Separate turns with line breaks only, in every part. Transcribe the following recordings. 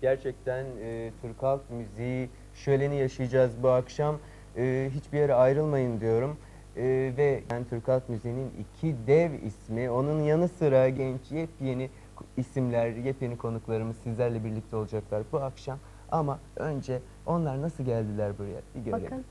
Gerçekten e, Türk halk müziği şöleni yaşayacağız bu akşam. E, hiçbir yere ayrılmayın diyorum. E, ve ben Türk halk müziğinin iki dev ismi, onun yanı sıra genç yepyeni isimler, yepyeni konuklarımız sizlerle birlikte olacaklar bu akşam. Ama önce onlar nasıl geldiler buraya bir görelim.
Bakın.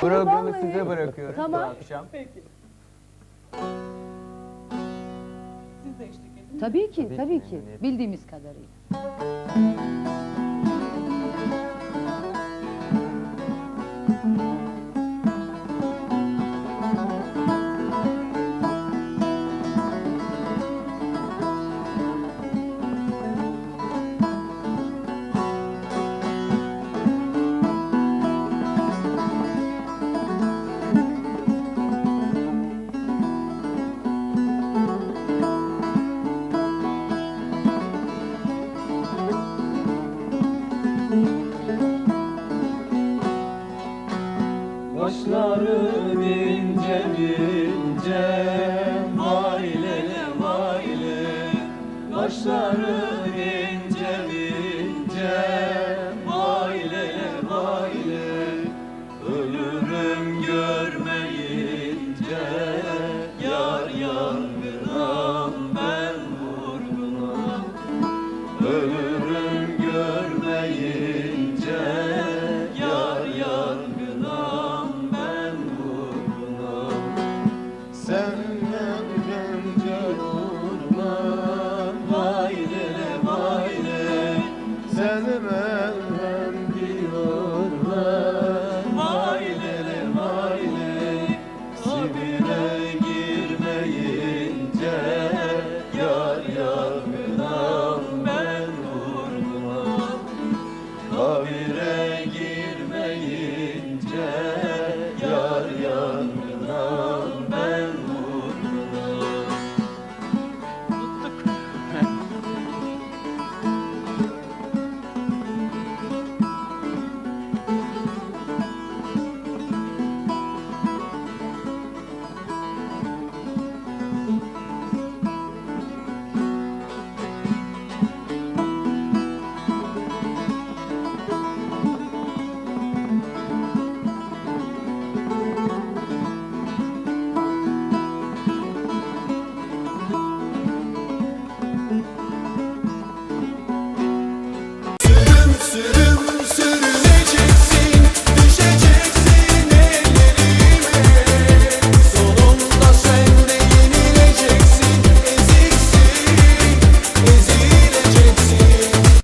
Programı
Vallahi.
size bırakıyorum
Tamam.
bu akşam.
Peki. Siz de eşlik edin.
Tabii ki,
Tabii
tabii
ki.
Bildiğimiz kadarıyla.
Saçları ince ince Vay lele Ölürüm görmeyince. Yar yar bir ben vurguna Ölürüm